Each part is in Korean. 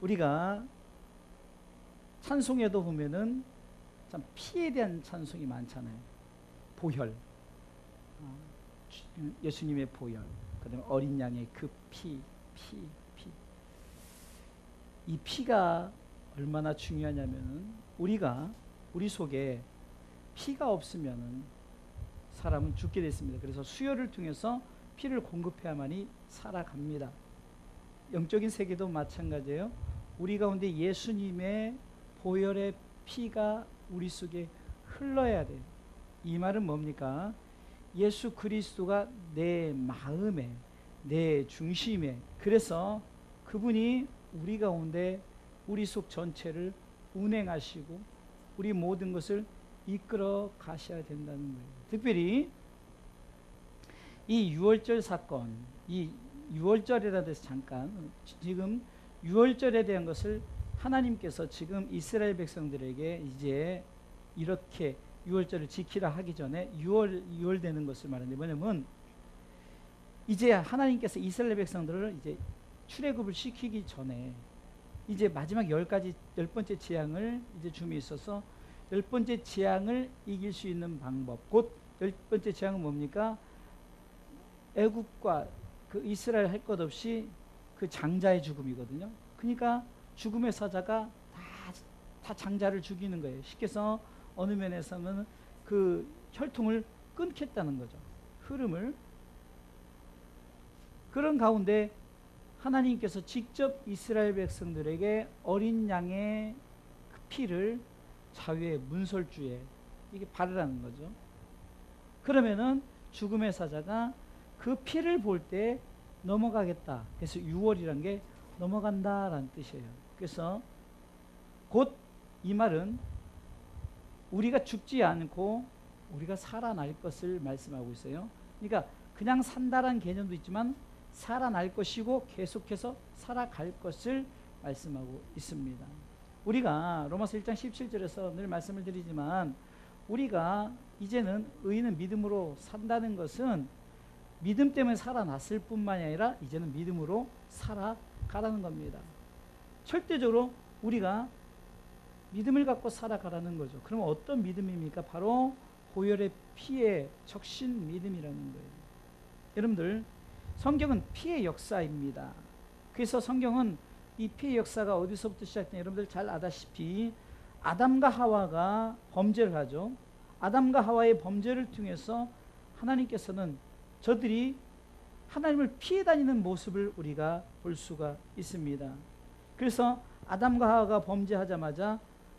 우리가 찬송에도 보면은 참 피에 대한 찬송이 많잖아요. 보혈, 어, 예수님의 보혈, 그다음에 어린 양의 그 피, 피, 피. 이 피가 얼마나 중요하냐면은 우리가 우리 속에 피가 없으면은 사람은 죽게 됐습니다. 그래서 수혈을 통해서 피를 공급해야만이 살아갑니다. 영적인 세계도 마찬가지예요. 우리 가운데 예수님의 보혈의 피가 우리 속에 흘러야 돼요. 이 말은 뭡니까? 예수 그리스도가 내 마음에, 내 중심에, 그래서 그분이 우리 가운데 우리 속 전체를 운행하시고 우리 모든 것을 이끌어 가셔야 된다는 거예요. 특별히 이 유월절 사건, 이 유월절이라 해서 잠깐 지금 유월절에 대한 것을 하나님께서 지금 이스라엘 백성들에게 이제 이렇게 유월절을 지키라 하기 전에 유월 유월 되는 것을 말하는데 뭐냐면 이제 하나님께서 이스라엘 백성들을 이제 출애굽을 시키기 전에 이제 마지막 열 가지 열 번째 재앙을 이제 줌이 있어서 열 번째 재앙을 이길 수 있는 방법 곧 열 번째 재앙은 뭡니까? 애국과 그 이스라엘 할 것 없이 그 장자의 죽음이거든요. 그러니까 죽음의 사자가 다, 다 장자를 죽이는 거예요. 쉽게 해서 어느 면에서는 그 혈통을 끊겠다는 거죠. 흐름을. 그런 가운데 하나님께서 직접 이스라엘 백성들에게 어린 양의 그 피를 자유의 문설주에 이게 바르라는 거죠. 그러면은 죽음의 사자가 그 피를 볼 때 넘어가겠다. 그래서 6월이란 게 넘어간다라는 뜻이에요. 그래서 곧 이 말은 우리가 죽지 않고 우리가 살아날 것을 말씀하고 있어요. 그러니까 그냥 산다란 개념도 있지만 살아날 것이고 계속해서 살아갈 것을 말씀하고 있습니다. 우리가 로마서 1장 17절에서 늘 말씀을 드리지만 우리가 이제는 의인은 믿음으로 산다는 것은 믿음 때문에 살아났을 뿐만이 아니라 이제는 믿음으로 살아가라는 겁니다. 절대적으로 우리가 믿음을 갖고 살아가라는 거죠. 그럼 어떤 믿음입니까? 바로 보혈의 피의 적신 믿음이라는 거예요. 여러분들 성경은 피의 역사입니다. 그래서 성경은 이 피의 역사가 어디서부터 시작되냐 여러분들 잘 아다시피 아담과 하와가 범죄를 하죠. 아담과 하와의 범죄를 통해서 하나님께서는 저들이 하나님을 피해 다니는 모습을 우리가 볼 수가 있습니다. 그래서 아담과 하와가 범죄하자마자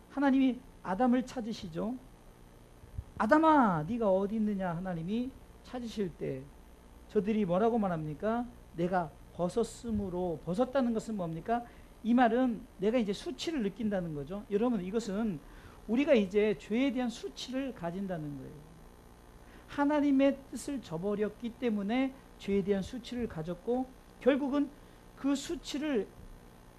하나님이 아담을 찾으시죠. 아담아, 네가 어디 있느냐? 하나님이 찾으실 때 저들이 뭐라고 말합니까? 내가 벗었으므로 벗었다는 것은 뭡니까? 이 말은 내가 이제 수치를 느낀다는 거죠. 여러분 이것은 우리가 이제 죄에 대한 수치를 가진다는 거예요. 하나님의 뜻을 저버렸기 때문에 죄에 대한 수치를 가졌고 결국은 그 수치를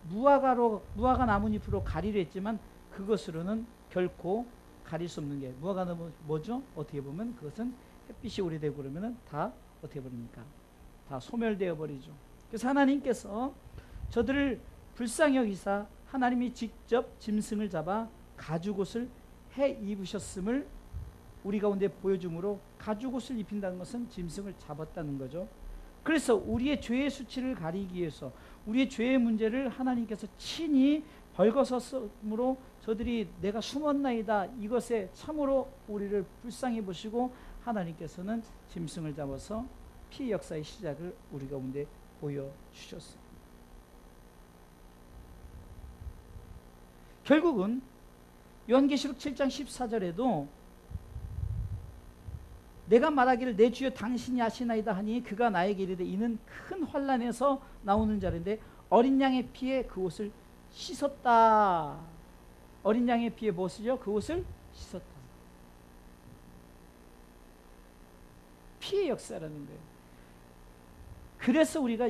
무화과로 무화과 나뭇잎으로 가리려 했지만 그것으로는 결코 가릴 수 없는 게 무화과 나무 뭐죠? 어떻게 보면 그것은 햇빛이 오래되고 그러면은 다 어떻게 버립니까? 다 소멸되어 버리죠. 그래서 하나님께서 저들을 불쌍히 여기사 하나님이 직접 짐승을 잡아 가죽옷을 해 입으셨음을 우리 가운데 보여줌으로 가죽옷을 입힌다는 것은 짐승을 잡았다는 거죠. 그래서 우리의 죄의 수치를 가리기 위해서 우리의 죄의 문제를 하나님께서 친히 벌거섰으므로 저들이 내가 숨었나이다 이것에 참으로 우리를 불쌍히 보시고 하나님께서는 짐승을 잡아서 피 역사의 시작을 우리 가운데 보여주셨습니다. 결국은 요한계시록 7장 14절에도 내가 말하기를 내 주여 당신이 아시나이다 하니 그가 나에게 이르되 이는 큰 환란에서 나오는 자인데 어린 양의 피에 그 옷을 씻었다. 어린 양의 피에 무엇이죠? 그 옷을 씻었다. 피의 역사라는 거예요. 그래서 우리가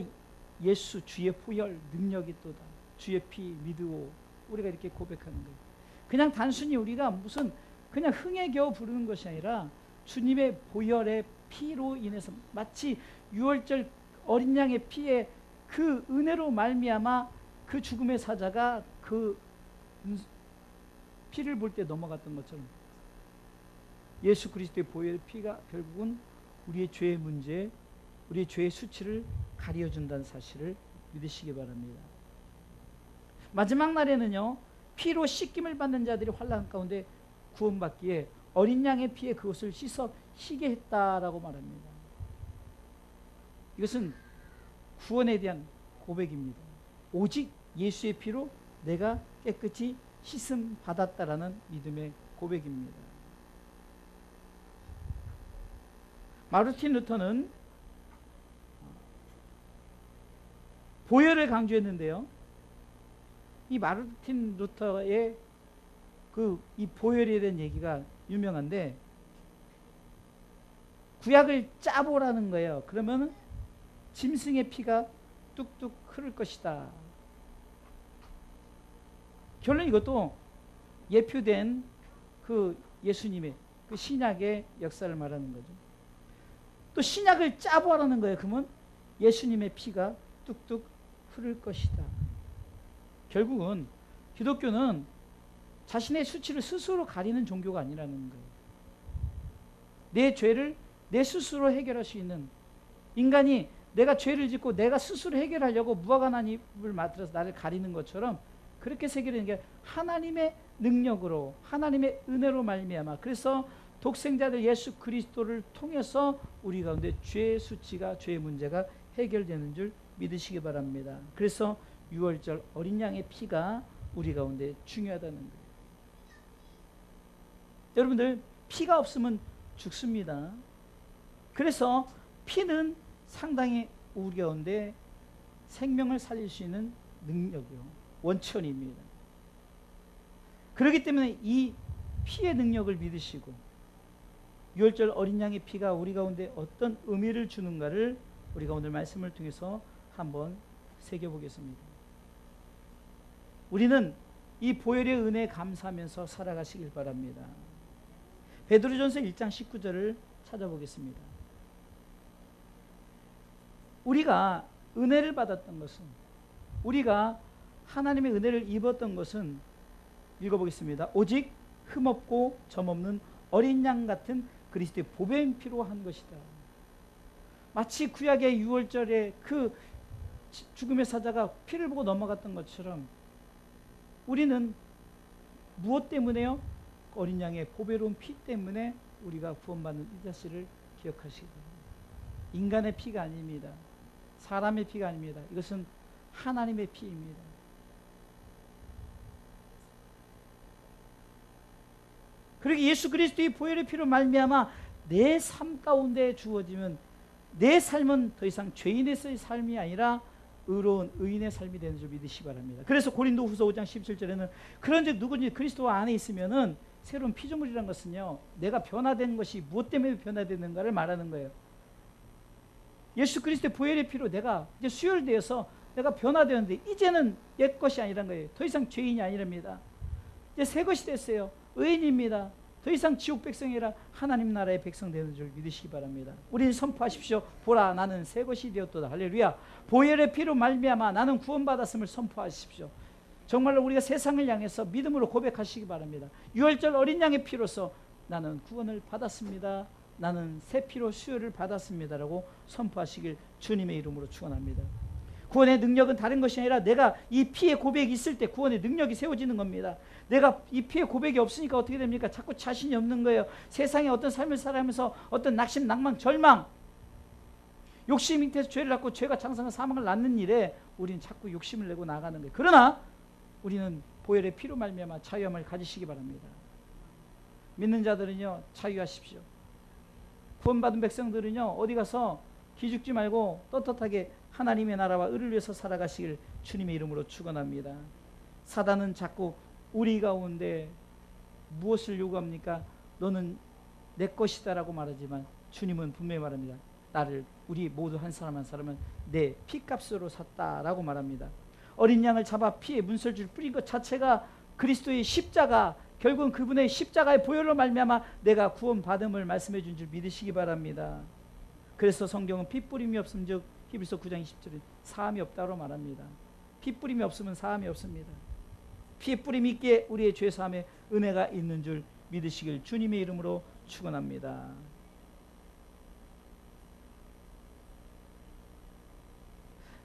예수 주의 보혈 능력이 또다. 주의 피 믿으오. 우리가 이렇게 고백하는 거예요. 그냥 단순히 우리가 무슨 그냥 흥에 겨워 부르는 것이 아니라 주님의 보혈의 피로 인해서 마치 유월절 어린 양의 피에 그 은혜로 말미암아 그 죽음의 사자가 그 피를 볼 때 넘어갔던 것처럼 예수 그리스도의 보혈의 피가 결국은 우리의 죄의 문제, 우리의 죄의 수치를 가려준다는 사실을 믿으시기 바랍니다. 마지막 날에는요, 피로 씻김을 받는 자들이 환란 가운데 구원받기에 어린 양의 피에 그것을 씻어 희게 했다라고 말합니다. 이것은 구원에 대한 고백입니다. 오직 예수의 피로 내가 깨끗이 씻음 받았다라는 믿음의 고백입니다. 마르틴 루터는 보혈을 강조했는데요. 이 마르틴 루터의 그 이 보혈에 대한 얘기가 유명한데 구약을 짜보라는 거예요. 그러면 짐승의 피가 뚝뚝 흐를 것이다. 결론 이것도 예표된 그 예수님의 그 신약의 역사를 말하는 거죠. 또 신약을 짜보라는 거예요. 그러면 예수님의 피가 뚝뚝 흐를 것이다. 결국은 기독교는 자신의 수치를 스스로 가리는 종교가 아니라는 거예요. 내 죄를 내 스스로 해결할 수 있는 인간이 내가 죄를 짓고 내가 스스로 해결하려고 무화과나잎을 만들어서 나를 가리는 것처럼 그렇게 세계는 게 하나님의 능력으로 하나님의 은혜로 말미암아 그래서 독생자들 예수 그리스도를 통해서 우리 가운데 죄의 수치가 죄의 문제가 해결되는 줄 믿으시기 바랍니다. 그래서 6월절 어린 양의 피가 우리 가운데 중요하다는 거예요. 여러분들 피가 없으면 죽습니다. 그래서 피는 상당히 우리 가운데 생명을 살릴 수 있는 능력이요. 원천입니다. 그렇기 때문에 이 피의 능력을 믿으시고 유월절 어린 양의 피가 우리 가운데 어떤 의미를 주는가를 우리가 오늘 말씀을 통해서 한번 새겨보겠습니다. 우리는 이 보혈의 은혜에 감사하면서 살아가시길 바랍니다. 베드로전서 1장 19절을 찾아보겠습니다. 우리가 은혜를 받았던 것은 우리가 하나님의 은혜를 입었던 것은 읽어보겠습니다. 오직 흠없고 점없는 어린 양 같은 그리스도의 보배인 피로 한 것이다. 마치 구약의 6월절에 그 죽음의 사자가 피를 보고 넘어갔던 것처럼 우리는 무엇 때문에요? 어린 양의 보배로운 피 때문에 우리가 구원받는 이 사실을 기억하시기 바랍니다. 인간의 피가 아닙니다. 사람의 피가 아닙니다. 이것은 하나님의 피입니다. 그리고 예수 그리스도의 보혈의 피로 말미암아 내 삶 가운데 주어지면 내 삶은 더 이상 죄인의 삶이 아니라 의로운 의인의 삶이 되는 줄 믿으시 바랍니다. 그래서 고린도 후서 5장 17절에는 그런즉 누구든지 그리스도 안에 있으면은 새로운 피조물이란 것은요, 내가 변화된 것이 무엇 때문에 변화되는가를 말하는 거예요. 예수 그리스도의 보혈의 피로 내가 이제 수혈되어서 내가 변화되었는데 이제는 옛 것이 아니란 거예요. 더 이상 죄인이 아니랍니다. 이제 새 것이 됐어요. 의인입니다. 더 이상 지옥 백성이라 하나님 나라의 백성 되는 줄 믿으시기 바랍니다. 우리는 선포하십시오. 보라 나는 새 것이 되었도다. 할렐루야. 보혈의 피로 말미암아 나는 구원받았음을 선포하십시오. 정말로 우리가 세상을 향해서 믿음으로 고백하시기 바랍니다. 유월절 어린 양의 피로서 나는 구원을 받았습니다. 나는 새 피로 수혈을 받았습니다라고 선포하시길 주님의 이름으로 축원합니다. 구원의 능력은 다른 것이 아니라 내가 이 피의 고백이 있을 때 구원의 능력이 세워지는 겁니다. 내가 이 피의 고백이 없으니까 어떻게 됩니까? 자꾸 자신이 없는 거예요. 세상에 어떤 삶을 살아가면서 어떤 낙심, 낭망, 절망, 욕심 밑에서 죄를 낳고 죄가 장성한 사망을 낳는 일에 우리는 자꾸 욕심을 내고 나가는 거예요. 그러나 우리는 보혈의 피로 말미암아 자유함을 가지시기 바랍니다. 믿는 자들은요 자유하십시오. 구원받은 백성들은요 어디 가서 기죽지 말고 떳떳하게 하나님의 나라와 의를 위해서 살아가시길 주님의 이름으로 축원합니다. 사단은 자꾸 우리 가운데 무엇을 요구합니까? 너는 내 것이다라고 말하지만 주님은 분명히 말합니다. 나를 우리 모두 한 사람 한 사람은 내 피값으로 샀다라고 말합니다. 어린 양을 잡아 피에 문설주를 뿌린 것 자체가 그리스도의 십자가 결국은 그분의 십자가의 보혈로 말미암아 내가 구원받음을 말씀해 준 줄 믿으시기 바랍니다. 그래서 성경은 피 뿌림이 없음즉 히브리서 9장 20절에 사함이 없다고 말합니다. 피 뿌림이 없으면 사함이 없습니다. 피 뿌림 있게 우리의 죄 사함에 은혜가 있는 줄 믿으시길 주님의 이름으로 축원합니다.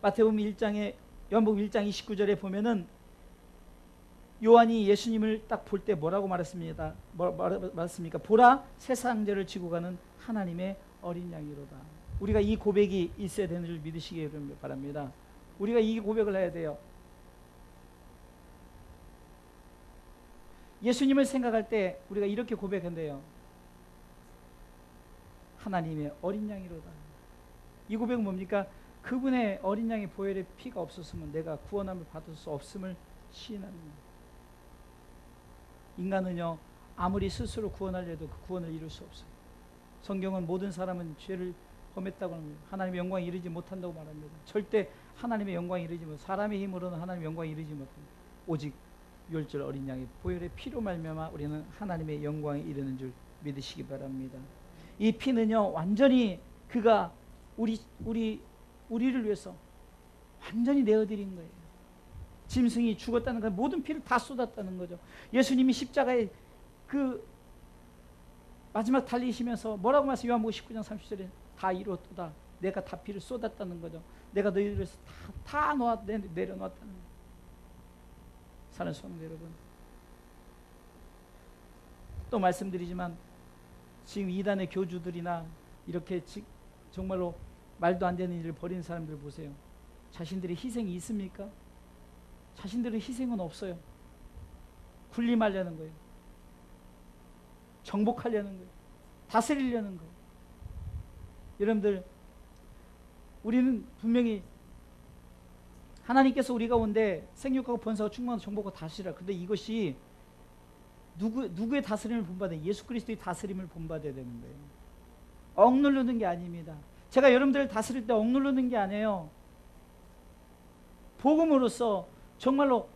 마태복음 1장에 연복 1장 29절에 보면은 요한이 예수님을 딱 볼 때 뭐라고 말했습니다. 뭐, 말했습니까? 보라 세상 죄를 지고 가는 하나님의 어린 양이로다. 우리가 이 고백이 있어야 되는 줄 믿으시기 바랍니다. 우리가 이 고백을 해야 돼요. 예수님을 생각할 때 우리가 이렇게 고백한대요. 하나님의 어린 양이로다. 이 고백은 뭡니까? 그분의 어린 양의 보혈의 피가 없었으면 내가 구원함을 받을 수 없음을 시인합니다. 인간은요 아무리 스스로 구원하려도 그 구원을 이룰 수 없어요. 성경은 모든 사람은 죄를 범했다고 합니다. 하나님의 영광에 이르지 못한다고 말합니다. 절대 하나님의 영광에 이르지 못. 사람의 힘으로는 하나님의 영광에 이르지 못합니다. 오직 유절 어린 양의 보혈의 피로 말미암아 우리는 하나님의 영광에 이르는 줄 믿으시기 바랍니다. 이 피는요 완전히 그가 우리 우리 우리를 위해서 완전히 내어드린 거예요. 짐승이 죽었다는 것, 모든 피를 다 쏟았다는 거죠. 예수님이 십자가에 그 마지막 달리시면서 뭐라고 말씀 요한복음 19장 30절에 다 이뤘도다. 내가 다 피를 쏟았다는 거죠. 내가 너희를 위해서 다, 다 놓아, 내려놓았다는 거예요. 사는 성도 여러분. 또 말씀드리지만 지금 이단의 교주들이나 이렇게 정말로 말도 안 되는 일을 벌이는 사람들 보세요. 자신들의 희생이 있습니까? 자신들의 희생은 없어요. 군림하려는 거예요. 정복하려는 거예요. 다스리려는 거예요. 여러분들, 우리는 분명히 하나님께서 우리 가운데 생육하고 번사하고 충만하고 정복하고 다스리라. 근데 이것이 누구, 누구의 다스림을 본받아야 예수 그리스도의 다스림을 본받아야 되는 거예요. 억누르는 게 아닙니다. 제가 여러분들을 다스릴 때 억누르는 게 아니에요. 복음으로써 정말로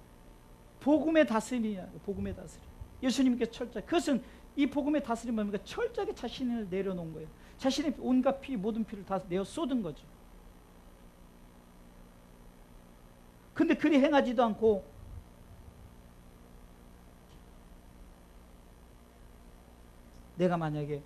복음의 다스림이야. 복음의 다스림. 예수님께서 철저 그것은 이 복음의 다스림 뭡니까? 철저하게 자신을 내려놓은 거예요. 자신의 온갖 피, 모든 피를 다 내어 쏟은 거죠. 근데 그리 행하지도 않고 내가 만약에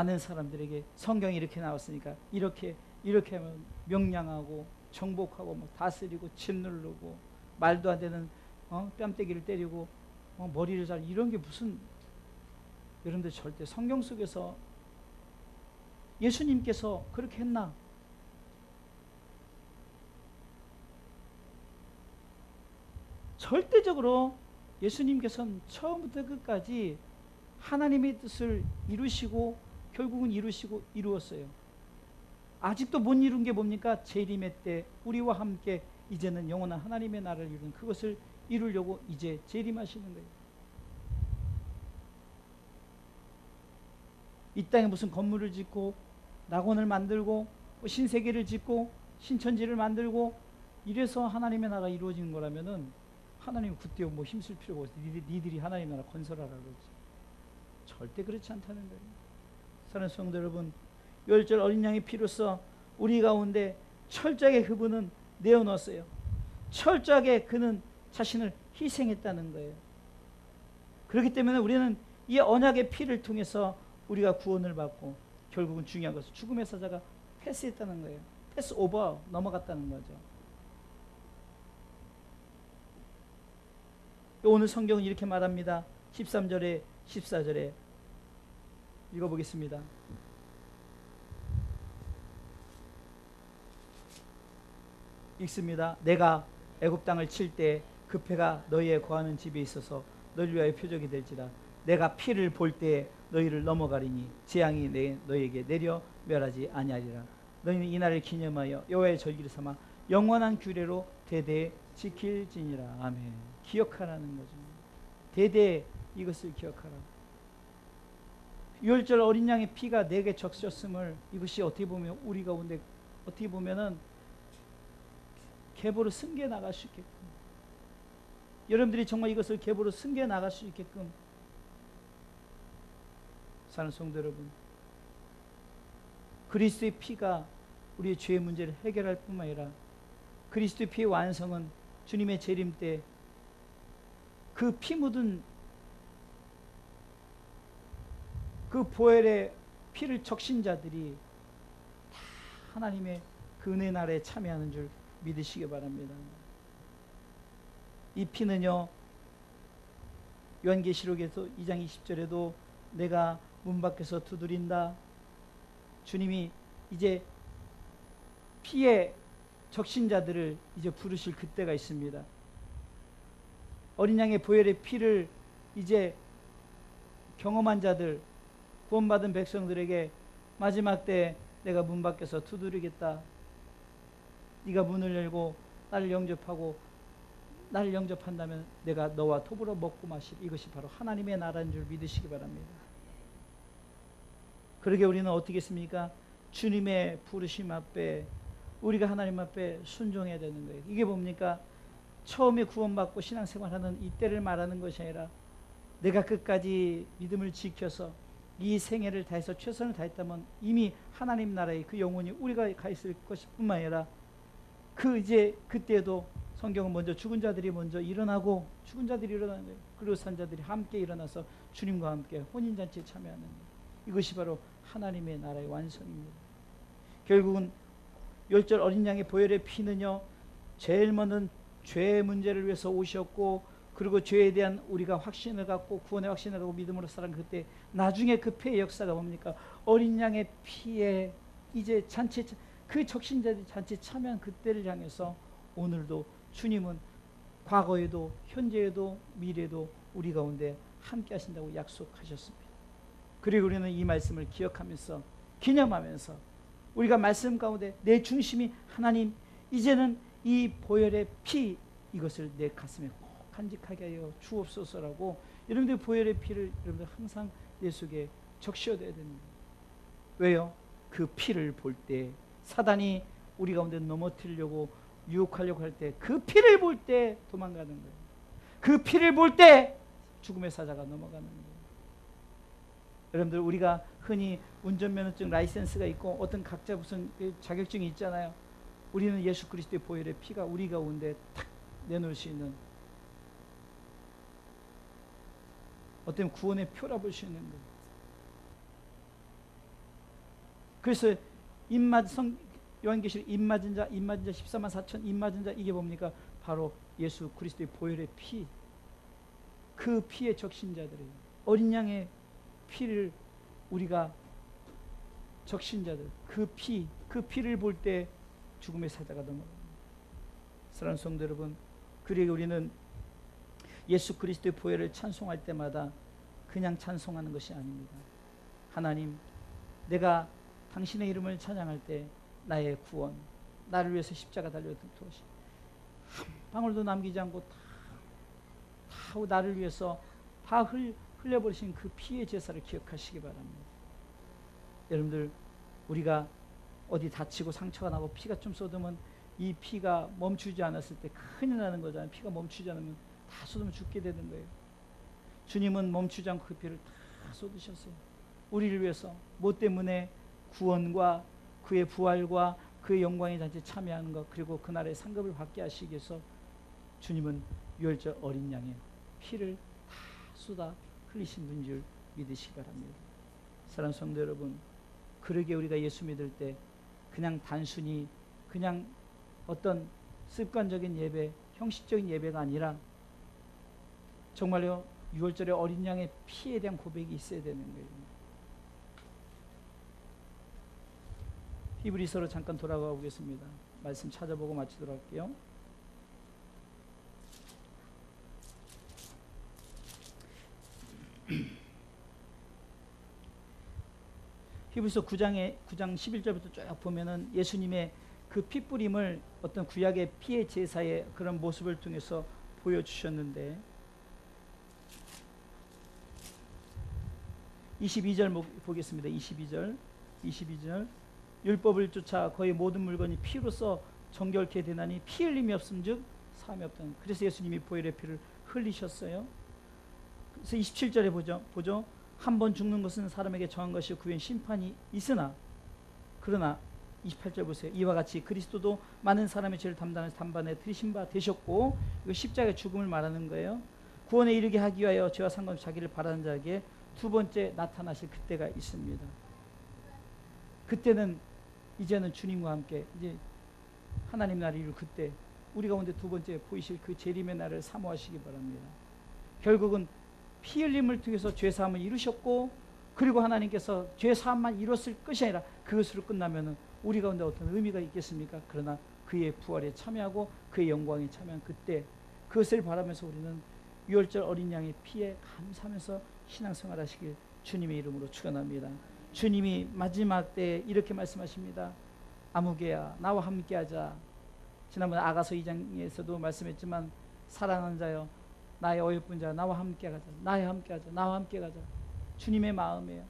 많은 사람들에게 성경이 이렇게 나왔으니까 이렇게 이렇게 하면 명량하고 정복하고 뭐 다스리고 짓누르고 말도 안 되는 어? 뺨때기를 때리고 어? 머리를 잘 이런 게 무슨 여러분들 절대 성경 속에서 예수님께서 그렇게 했나? 절대적으로 예수님께서는 처음부터 끝까지 하나님의 뜻을 이루시고 결국은 이루시고 이루었어요. 아직도 못 이룬 게 뭡니까? 재림의 때 우리와 함께 이제는 영원한 하나님의 나라를 이루는 그것을 이루려고 이제 재림하시는 거예요. 이 땅에 무슨 건물을 짓고 낙원을 만들고 뭐 신세계를 짓고 신천지를 만들고 이래서 하나님의 나라가 이루어지는 거라면은 하나님 그때 뭐 힘쓸 필요가 없어. 니들, 니들이 하나님 나라 건설하라 그러지. 절대 그렇지 않다는 거예요. 사랑하는 성도 여러분, 열절 어린 양의 피로써 우리 가운데 철저하게 그분은 내어놓았어요. 철저하게 그는 자신을 희생했다는 거예요. 그렇기 때문에 우리는 이 언약의 피를 통해서 우리가 구원을 받고 결국은 중요한 것은 죽음의 사자가 패스했다는 거예요. 패스 오버 넘어갔다는 거죠. 오늘 성경은 이렇게 말합니다. 13절에 14절에 읽어보겠습니다. 읽습니다. 내가 애굽 땅을 칠때그 패가 너희의 거하는 집에 있어서 너희 위하여 표적이 될지라. 내가 피를 볼때 너희를 넘어가리니 재앙이 내 너희에게 내려 멸하지 아니하리라. 너희는 이 날을 기념하여 여호와의 절기를 삼아 영원한 규례로 대대 지킬지니라. 아멘. 기억하라는 거죠. 대대 이것을 기억하라 유월절 어린 양의 피가 내게 적셨음을 이것이 어떻게 보면 우리 가운데 어떻게 보면은 계보로 승계 나갈 수 있게끔. 여러분들이 정말 이것을 계보로 승계 나갈 수 있게끔. 사는 성도 여러분 그리스도의 피가 우리의 죄의 문제를 해결할 뿐만 아니라 그리스도의 피의 완성은 주님의 재림 때 그 피 묻은 그 보혈의 피를 적신 자들이 다 하나님의 그 은혜 나라에 참여하는 줄 믿으시기 바랍니다. 이 피는요 요한계시록에서 2장 20절에도 내가 문 밖에서 두드린다. 주님이 이제 피의 적신 자들을 이제 부르실 그때가 있습니다. 어린 양의 보혈의 피를 이제 경험한 자들, 구원받은 백성들에게 마지막 때 내가 문 밖에서 두드리겠다. 네가 문을 열고 나를 영접하고 나를 영접한다면 내가 너와 더불어 먹고 마실 이것이 바로 하나님의 나라인 줄 믿으시기 바랍니다. 그러게 우리는 어떻게 했습니까? 주님의 부르심 앞에 우리가 하나님 앞에 순종해야 되는 거예요. 이게 뭡니까? 처음에 구원받고 신앙생활하는 이때를 말하는 것이 아니라 내가 끝까지 믿음을 지켜서 이 생애를 다해서 최선을 다했다면 이미 하나님 나라의 그 영혼이 우리가 가 있을 것뿐만 아니라 그 이제 그때도 성경은 먼저 죽은 자들이 먼저 일어나고 죽은 자들이 일어나는 거예요. 그리고 산 자들이 함께 일어나서 주님과 함께 혼인잔치에 참여하는 거예요. 이것이 바로 하나님의 나라의 완성입니다. 결국은 열절 어린 양의 보혈의 피는요 제일 먼저 죄의 문제를 위해서 오셨고 그리고 죄에 대한 우리가 확신을 갖고 구원의 확신을 갖고 믿음으로 살아간 그때 나중에 그 피의 역사가 뭡니까 어린 양의 피에 이제 잔치 그 적신자들이 잔치 참여한 그때를 향해서 오늘도 주님은 과거에도 현재에도 미래에도 우리 가운데 함께 하신다고 약속하셨습니다. 그리고 우리는 이 말씀을 기억하면서 기념하면서 우리가 말씀 가운데 내 중심이 하나님 이제는 이 보혈의 피 이것을 내 가슴에 꼭 간직하게 하여 주옵소서라고 여러분들 보혈의 피를 여러분들 항상 내 속에 적셔둬야 됩니다. 왜요? 그 피를 볼 때 사단이 우리 가운데 넘어뜨리려고 유혹하려고 할 때 그 피를 볼 때 도망가는 거예요. 그 피를 볼 때 죽음의 사자가 넘어가는 거예요. 여러분들 우리가 흔히 운전면허증 라이센스가 있고 어떤 각자 무슨 자격증이 있잖아요. 우리는 예수 그리스도의 보혈의 피가 우리 가운데 탁 내놓을 수 있는 어떤 구원의 표라 볼 수 있는 거예요. 그래서 입맞 성 요한계시록 입맞은 자, 입맞은 자 14만 4천 입맞은 자 이게 뭡니까? 바로 예수 그리스도의 보혈의 피. 그 피의 적신 자들이에요. 어린 양의 피를 우리가 적신 자들 그 피, 그 피를 볼 때 죽음의 사자가 넘어갑니다. 사랑하는 성도 여러분, 그리고 우리는 예수 그리스도의 보혈을 찬송할 때마다 그냥 찬송하는 것이 아닙니다. 하나님, 내가 당신의 이름을 찬양할 때 나의 구원, 나를 위해서 십자가 달려 도시 한 방울도 남기지 않고 다, 다 나를 위해서 다 흘, 흘려버리신 그 피의 제사를 기억하시기 바랍니다. 여러분들 우리가 어디 다치고 상처가 나고 피가 좀 쏟으면 이 피가 멈추지 않았을 때 큰일 나는 거잖아요. 피가 멈추지 않으면 다 쏟으면 죽게 되는 거예요. 주님은 멈추지 않고 그 피를 다 쏟으셨어요. 우리를 위해서 뭐 때문에 구원과 그의 부활과 그의 영광의 잔치에 참여하는 것 그리고 그날의 상급을 받게 하시기 위해서 주님은 유월절 어린 양의 피를 다 쏟아 흘리신 분줄 믿으시기 바랍니다. 사랑하는 성도 여러분 그러게 우리가 예수 믿을 때 그냥 단순히 그냥 어떤 습관적인 예배, 형식적인 예배가 아니라 정말요 6월절에 어린 양의 피에 대한 고백이 있어야 되는 거예요. 히브리서로 잠깐 돌아가 보겠습니다. 말씀 찾아보고 마치도록 할게요. 히브리서 9장에 9장 11절부터 쭉 보면은 예수님의 그 피 뿌림을 어떤 구약의 피의 제사의 그런 모습을 통해서 보여주셨는데 22절 보겠습니다. 22절 22절 율법을 쫓아 거의 모든 물건이 피로써 정결케 되나니 피 흘림이 없음즉 사함이 없다는 그래서 예수님이 보혈의 피를 흘리셨어요. 그래서 27절에 보죠. 보죠. 한 번 죽는 것은 사람에게 정한 것이 구현 심판이 있으나 그러나 28절 보세요. 이와 같이 그리스도도 많은 사람의 죄를 담당해서 단번에 들이신 바 되셨고 이거 십자가의 죽음을 말하는 거예요. 구원에 이르게 하기 위하여 죄와 상관없이 자기를 바라는 자에게 두 번째 나타나실 그때가 있습니다. 그때는 이제는 주님과 함께 이제 하나님 나라를 이룰 그때 우리 가운데 두 번째 보이실 그 재림의 날을 사모하시기 바랍니다. 결국은 피 흘림을 통해서 죄 사함을 이루셨고 그리고 하나님께서 죄 사함만 이뤘을 것이 아니라 그것으로 끝나면은 우리 가운데 어떤 의미가 있겠습니까? 그러나 그의 부활에 참여하고 그의 영광에 참여한 그때 그것을 바라면서 우리는 유월절 어린 양의 피에 감사하면서 신앙생활 하시길 주님의 이름으로 축원합니다. 주님이 마지막 때 이렇게 말씀하십니다. 아무개야 나와 함께하자. 지난번 아가서 2장에서도 말씀했지만 사랑하는 자여 나의 어여쁜 자 나와 함께 가자. 나와 함께 하자. 나와 함께 가자. 주님의 마음이에요.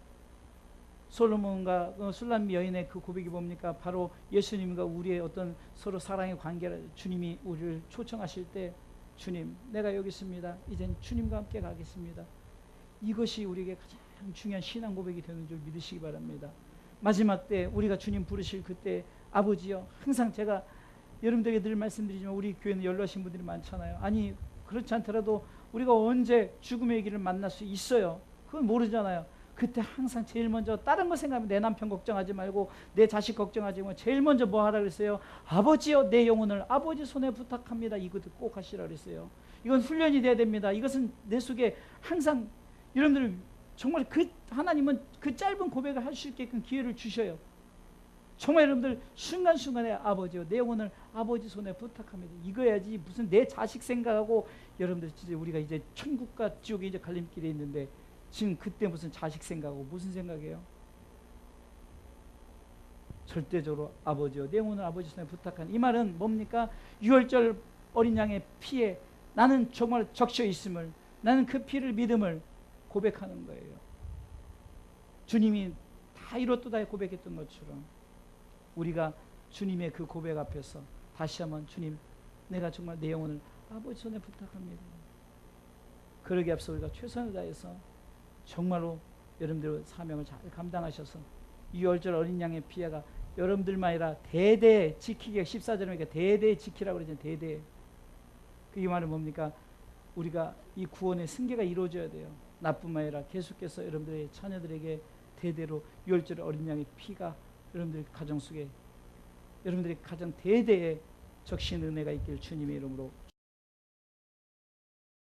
솔로몬과 그 술람미 여인의 그 고백이 뭡니까? 바로 예수님과 우리의 어떤 서로 사랑의 관계를 주님이 우리를 초청하실 때 주님, 내가 여기 있습니다. 이젠 주님과 함께 가겠습니다. 이것이 우리에게 가장 중요한 신앙 고백이 되는 줄 믿으시기 바랍니다. 마지막 때 우리가 주님 부르실 그때 아버지요 항상 제가 여러분들에게 늘 말씀드리지만 우리 교회는 연로하신 분들이 많잖아요. 아니 그렇지 않더라도 우리가 언제 죽음의 길을 만날 수 있어요. 그건 모르잖아요. 그때 항상 제일 먼저 다른 거 생각하면 내 남편 걱정하지 말고 내 자식 걱정하지 말고 제일 먼저 뭐 하라 그랬어요? 아버지여 내 영혼을 아버지 손에 부탁합니다. 이것도 꼭 하시라 그랬어요. 이건 훈련이 돼야 됩니다. 이것은 내 속에 항상 여러분들 정말 그 하나님은 그 짧은 고백을 할 수 있게끔 기회를 주셔요. 정말 여러분들 순간순간에 아버지요 내 영혼을 아버지 손에 부탁합니다. 이거야지 무슨 내 자식 생각하고 여러분들 진짜 우리가 이제 천국과 지옥에 이제 갈림길에 있는데 지금 그때 무슨 자식 생각하고 무슨 생각이에요? 절대적으로 아버지요 내 영혼을 아버지 손에 부탁하는 이 말은 뭡니까? 유월절 어린 양의 피에 나는 정말 적셔 있음을 나는 그 피를 믿음을 고백하는 거예요. 주님이 다 이뤘도다 고백했던 것처럼 우리가 주님의 그 고백 앞에서 다시 한번 주님 내가 정말 내 영혼을 아버지 손에 부탁합니다. 그러기 앞서 우리가 최선을 다해서 정말로 여러분들 사명을 잘 감당하셔서 유월절 어린 양의 피해가 여러분들만 아니라 대대 지키게 14절에 대대 지키라고 그러잖아요. 대대. 그이 말은 뭡니까? 우리가 이 구원의 승계가 이루어져야 돼요. 나뿐만 아니라 계속해서 여러분들의 자녀들에게 대대로 유월절 어린 양의 피가 여러분들 가정 속에 여러분들의 가정 대대에 적신 은혜가 있길 주님의 이름으로